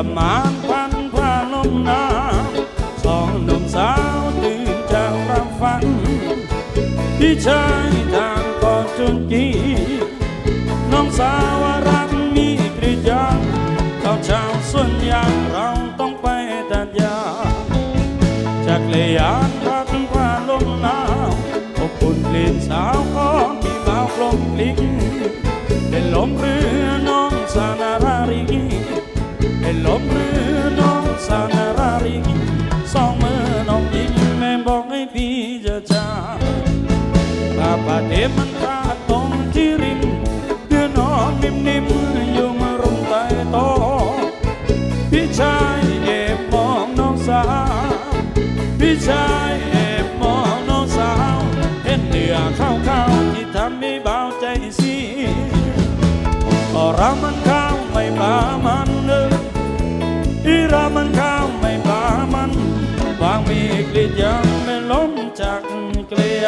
ละมานพันพาลมหนาสองหนุ่มสาวตื่นจากรับฝัน พี่ชายทางก่อนจนกีน้องสาวรักมีกริยาเขาชาวส่วนยางเราต้องไปตัดยาจากเลยยาน สองมือน้องยิงแม่บอกให้พี่จะจ้าป้าป้าเทมันขาดตรงที่ริมเดือนนอนนิ่มๆอยู่มารุมใต้โต๊ะพี่ชายแอบมองน้องสาวพี่ชายแอบมองน้องสาวเห็นเหนือเข้าเข้าๆที่ทำให้เบาใจสียก็เรามันเข้าไม่บามันเลยอีรามันข้า มีกลีดยางไม่ล้มจากเกลีย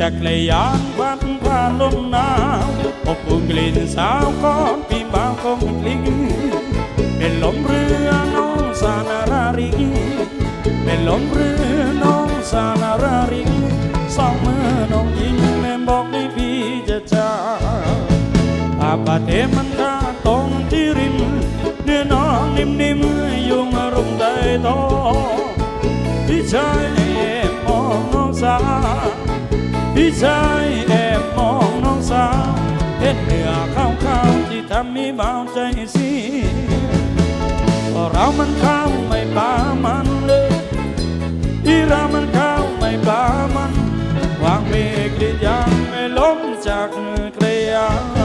จากเลยยานพันผ่านลมหนาวอบอุ่นกลิ่นสาวก้อนปีบาวคงกลิ้งเป็นลมเรือ ลมเรือน้องสานาราริกสองมือน้องยิงแม่บอกให้พี่จะจ้าอาบาเทมันกาตรงที่ริม เนื้อน้องนิ่มๆยุงอารมณ์ใดโตอพี่ชายแอบมองน้องสาวพี่ชายแอบมองน้องสาวเห็นเหนือข้าวข้าวที่ทำให้เบาใจเสียก็เรามันข้าวไม่ปามัน เลยที่เรามันเข้าไม่ปามันวางมีกรีดยางไม่ล้มจากเกลียว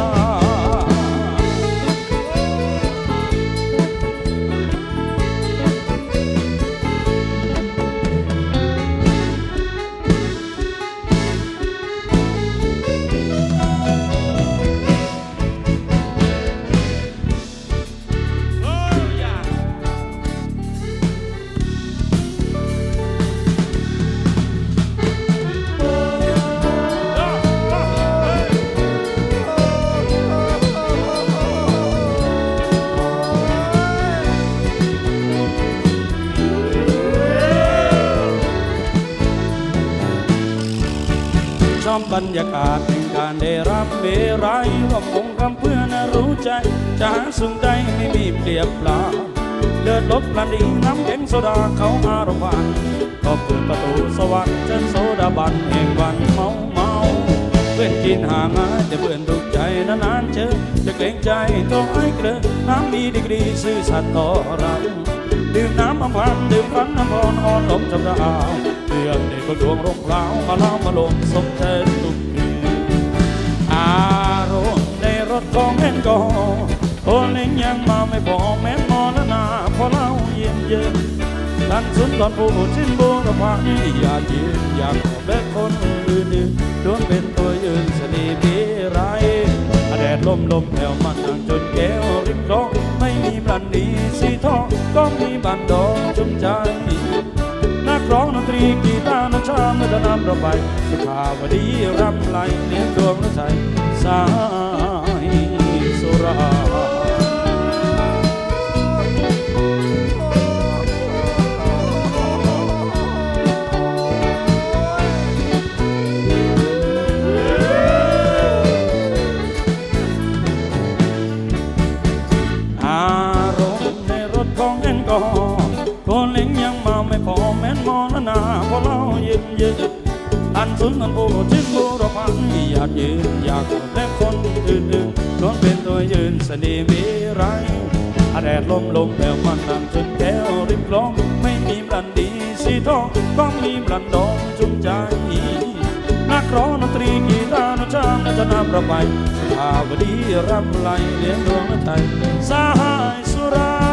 รรยากาศแห่งการได้รับเบรายร่วมวงคำเพื่อนรู้ใจ จะหาสุงใดไม่มีเปรียบเปล่าเลือดลบพลันดีน้ำแข็งโซดาเขาอารวานก็เปิดประตูสวรรค์เชิญโซดาบันแห่งวันเมาเมาเพื่อนกินห่างหายแต่เพื่อนถูกใจนานๆเจอจะเกรงใจตัวไอ้เกลือน้ำมีดีกรีซื่อสัตย์ต่อเราดื่มน้ำอำพันดื่มฟันน้ำพรอ่อนลมจำดาวเพื่อนในประดวงรงเล่ามาเล่ามาลงสมเท ในรถของแม่นก็โอเล็งยังมาไม่พอแม่นมอละนาพอเล่าเย็นเย็นทันสุนตอนผู้ชินโบรพานี่อยากยืนอยากแบกคนอื่นอื่นดวนเป็นตัวยืนสนีปีไรแดดลมลมแผ่วมันดังจนแก้วริมคลองไม่มีบันดีสีทองก็มีบันดองจุ่มใจนักร้องดนตรีกีตาร์นัชชาเมื่อจะนำเราไปสุขาวดีรำไหลเลี้ยงดวงและใจสา กอฮอล์คนเล็งยังมาไม่พอแม้นมองละนาพอเล่าเย็นเย็นอันสุนอันโบชิ้นโบรพันอยากยืนอยากและคนอื่น ๆล้วนเป็นตัวยืนเสน่ห์มีไรอาแดดลมลมแผ่วมันนำจนแก้วริมคลองไม่มีบลันดีสีทองต้องมีบลันดองจุงใจ นักร้องดนตรีกีตาร์นชามและจะนำเราไปสภาวดีรับไหลเลี้ยงดวงไทยสายสุรา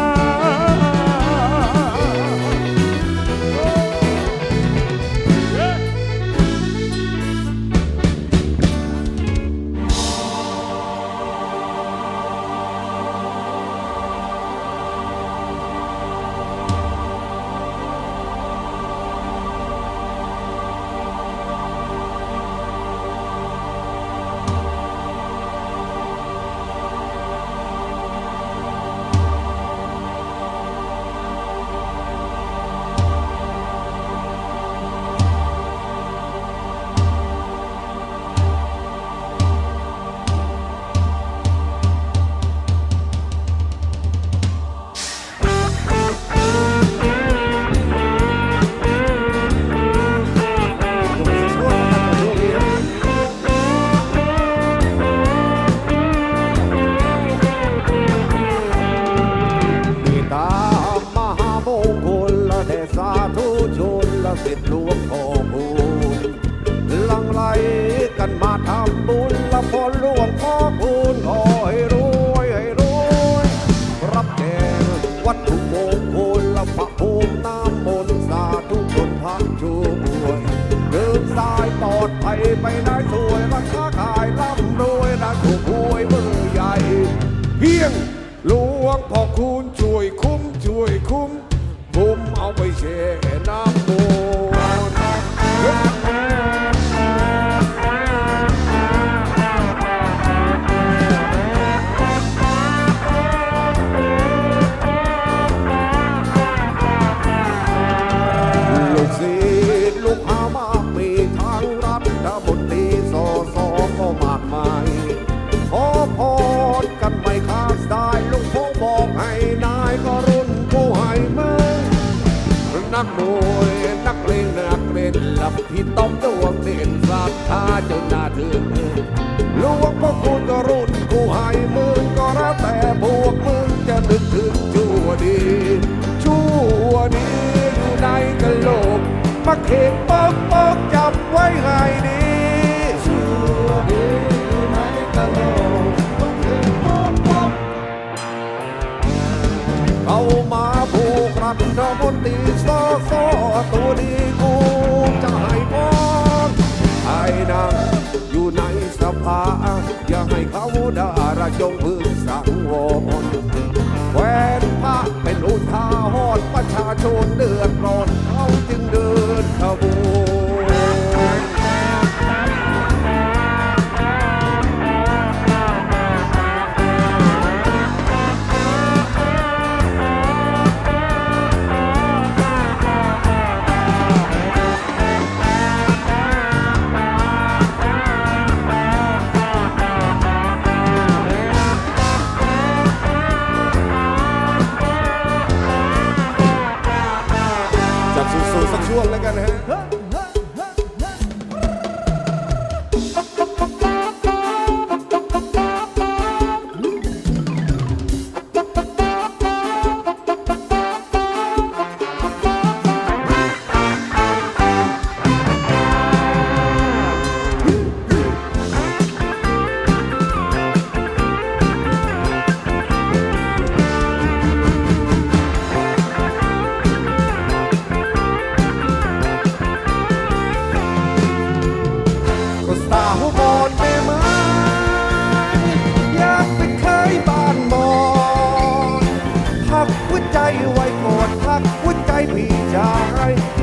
die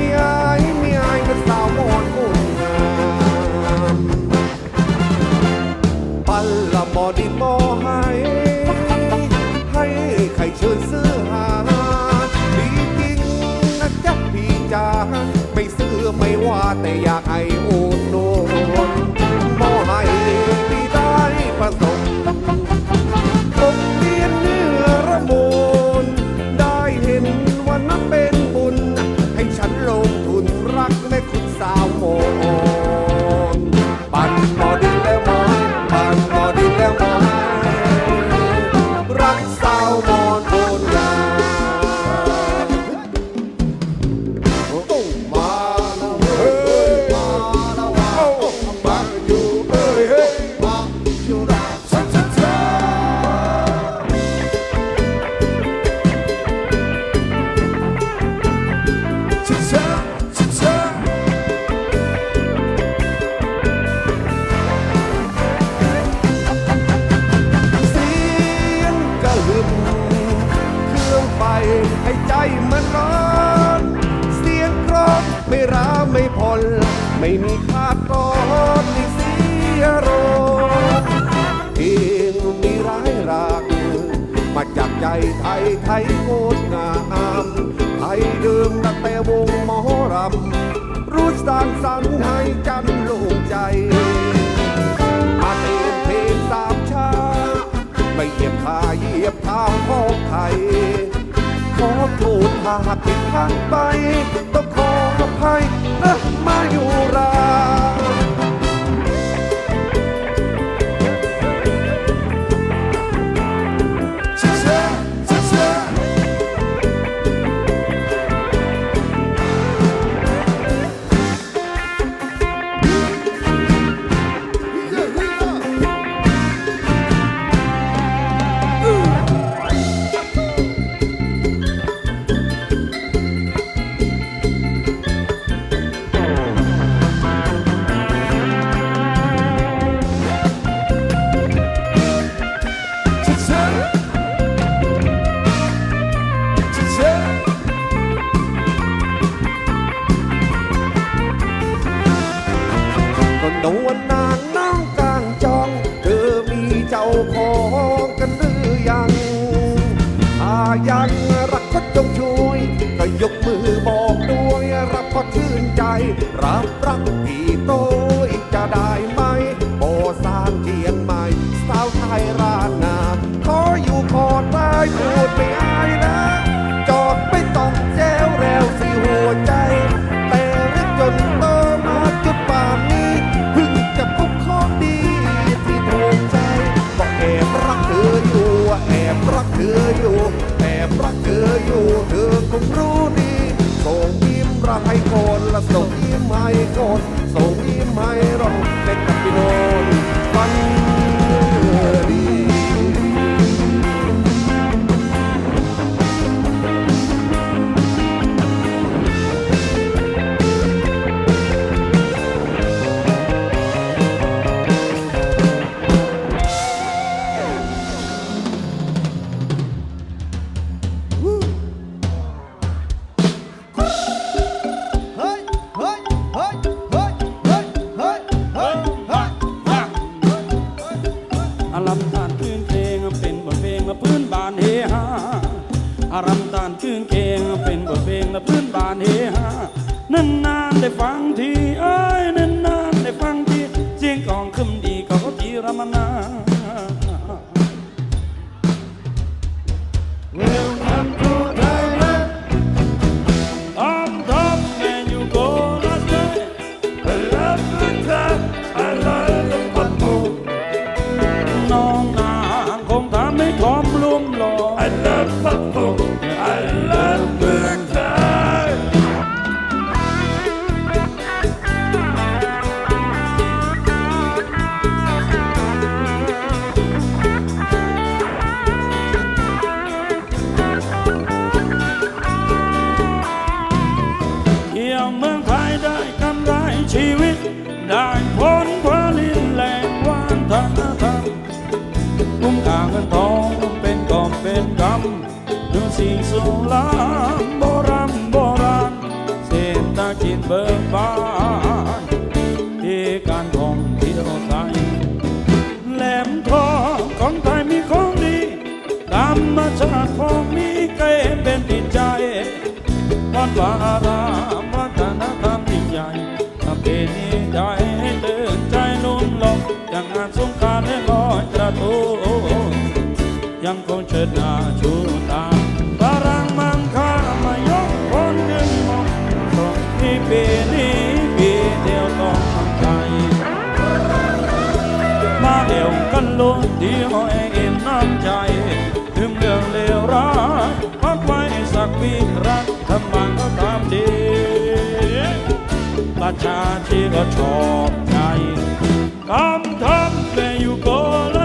เหยียบขาเหยียบเท้าของใครขอโทษหากผิดพลาดไป ต้องขออภัยนะมาอยู่รา รับรักพี่โต ลามโบราณโบราณเศรษฐกิจเบิกบานที่การท่องเที่ยวไทยแหลมทองของไทยมีของดีธรรมชาติของมีเกเป็นติดใจวัดวารามวัฒนธรรมยิ่งใหญ่ทำเป็นใจ ระชาที่ก็ชอบใจคำทำแต่อยู่ก่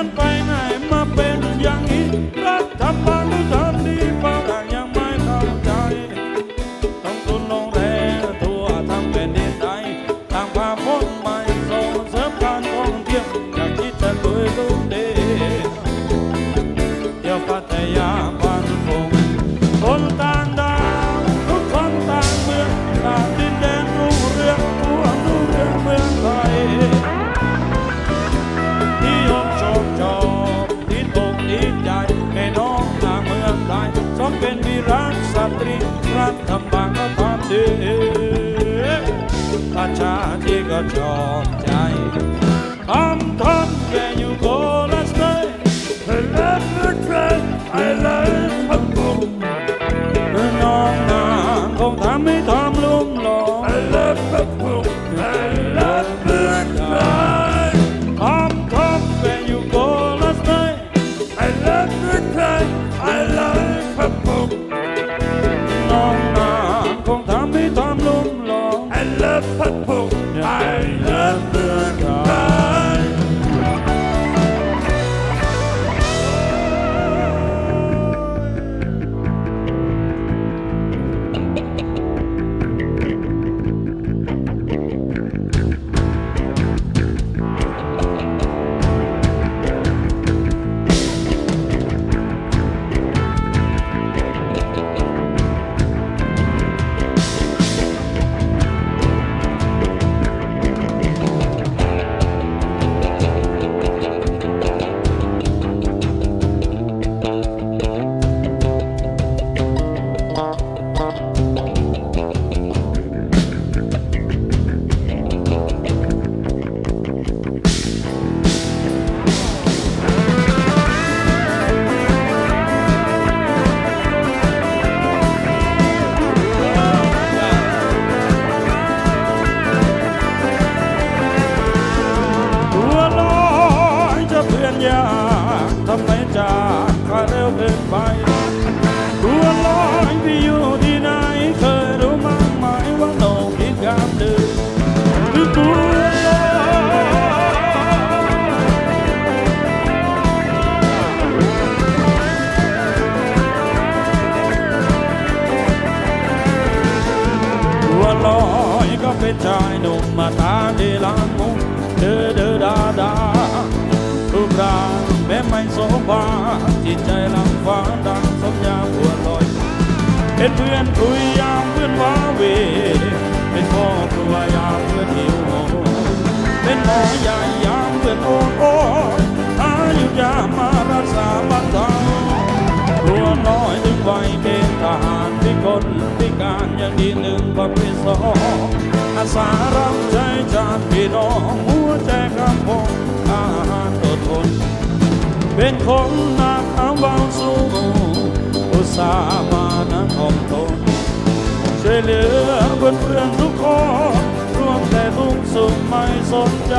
ันไปไหนมาเป็นอย่างนี้รัฐบาล ปร่างแม้ไม่โสภาจิตใจลังฟ้าดังสมยาบัวลอยเป็นเพื่อนคุยยามเพื่อนว้าเวเป็นพ่อครัวยามเพื่อนหิวโหยเป็นหมอใหญ่ยามเพื่อนโอ้โอยอายุยามมารักษาบ้านเราตัวน้อยถึงวัยเป็นทหารพิกลพิการอย่างดีหนึ่งก็เป็นสอง อาสารับใจจากพี่น้องหัวใจคำพงอาหารอดทน เป็นคนหนักเอาเบาสู้อุตส่าห์มานั้นอมทนช่วยเหลือเพื่อนเพื่อนทุกคนร่วมแต่ทุกสุขไม่สนใจ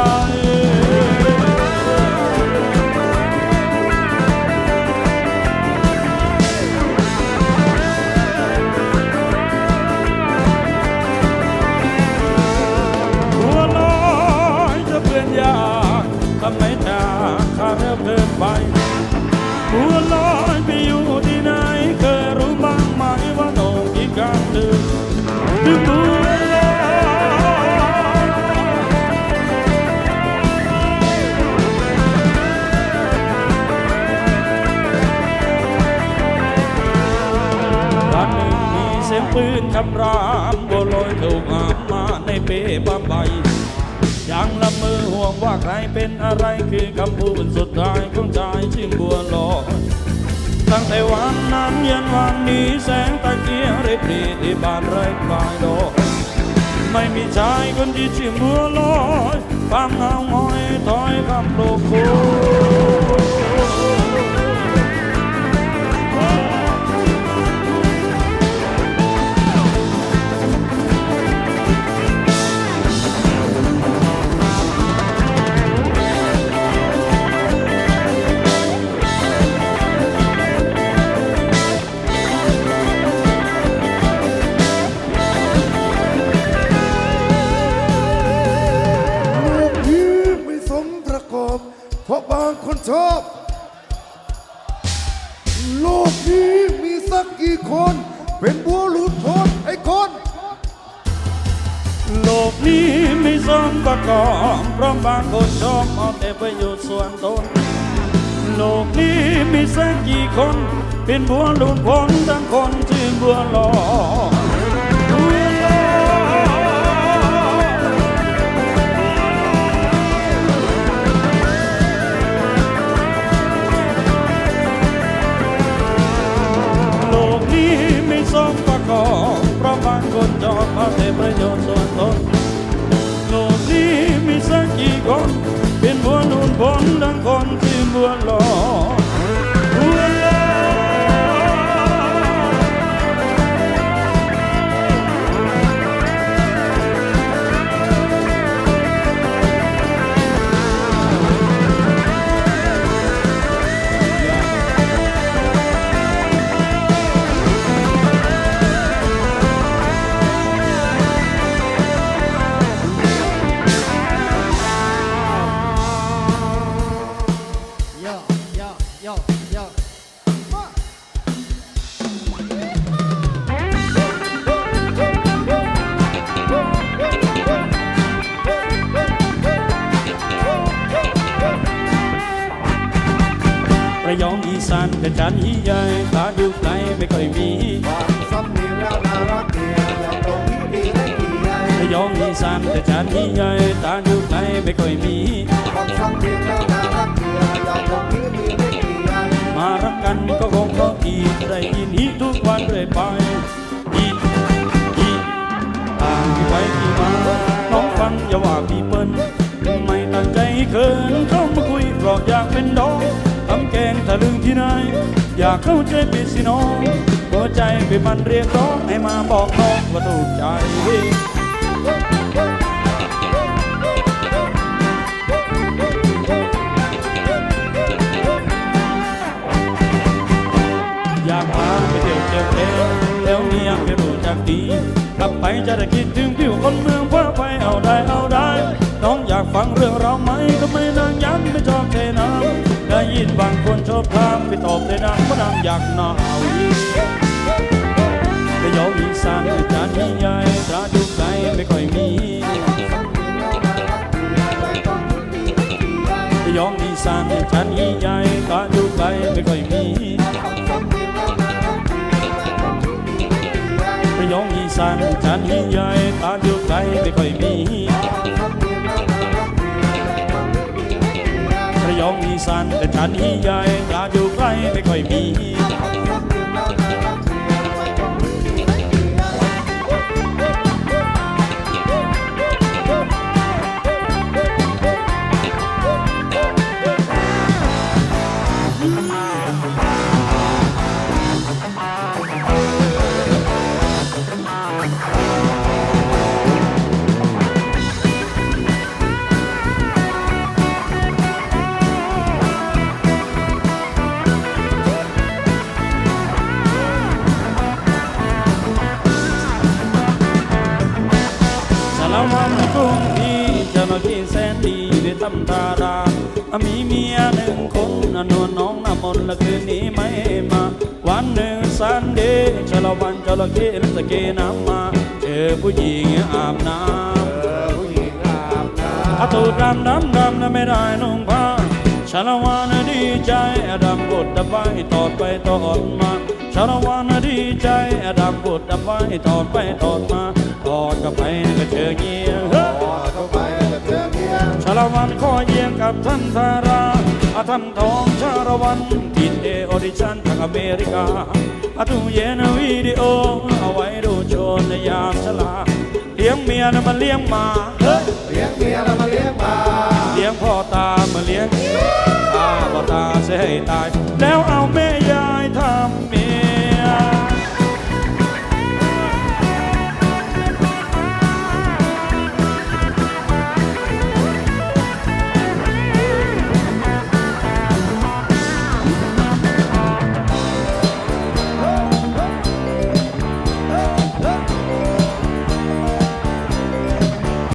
บ้าใบยังละมือห่วงว่าใครเป็นอะไรคือคำพูดสุดท้ายของชายชื่อบัวลอยตั้งแต่วันนั้นยันวันนี้แสงตะเกียงริบรีที่บ้านไร่ปลายดอกไม่มีชายคนที่ชื่อบัวลอยความเหงาหงอยถอยคำโลกโคางคนชอบ โลกนี้มีสักกี่คน เป็นบัวหลุดพ้นไอ้คน โลกนี้ไม่สมประกอบเพราะบางคนชอบเอาแต่ประโยชน์ส่วนตน โลกนี้มีสักกี่คน เป็นบัวหลุดพ้นทั้งคนชื่บัวลอย นี้ไม่สมประกอบเพราะบางคนชอบเอาแต่ประโยชน์ส่วนตนโลกนี้มีสักกี่คนเป็นบัวนุ่นบนดังคนที่บัวลอย สานเป็นจันยี่ใหญ่ตาอยู่ไกลไม่ค่อยมี มารักกันก็คงต้องอีกได้ยินอีทุกวันเรื่อยไปอีกอีกตามที่ไปที่มาน้องฟังอย่าว่าพี่เปิ้ลไม่ตั้งใจเขินเข้ามาคุยเพราะอยากเป็นดองทำแกงทะลึงที่ไหนอยากเข้าใจพี่สิน้องหัวใจไปมันเรียกร้องให้มาบอกน้องว่าถูกใจ กลับไปจะได้คิดถึงผิวคนเมืองว่าไปเอาได้เอาได้ น้องอยากฟังเรื่องเราวไหมก็ไม่นางยันไม่ชอบเทน้ำได้ยินบางคนชอบถามไปตอบเลยนะว่านางอยากหนาวไปยออีสานจานที่ใหญ่ตราดูไกลไม่ค่อยมีไปยออีสานจานที่ใหญ่ตราดูไกลไม่ค่อยมี สานจานใหญ่ตาอยู่ไกลไม่ค่อยมีระยองอีสานแต่จานใหญ่ตาอยู่ไกลไม่ค่อยมีส ระเข้และสเกน้ำมาเจอผู้หญิงอาบน้ำเออผู้หญิงอาบน้อาตูดดำดำดำนะไม่ได้นุ่งผ้าชาละวานดีใจอดำกดดับไว้ตอดไปตอดมาชาละวานดีใจอดำกดดับไว้ตอดไปตอดมาตอดกับไปก็เจอเงี้ยเฮ้ยำพอเข้าไปก็เจอเมียชาละวันขอเยี่ยมกับท่านทาราอาท่านทอง วันทินเอออดิชันทางอเมริกาอาตูเยนวิดีโอเอาไว้ดูโชนในยามชลาเลี้ยงเมียนะมาเลี้ยงมาเฮ้ยเลี้ยงเมียนะมาเลี้ยงมาเลี้ยงพ่อตามาเลี้ยงตาพ่อตาเสียให้ตาย แล้วเอาแม่ยายทำเมีย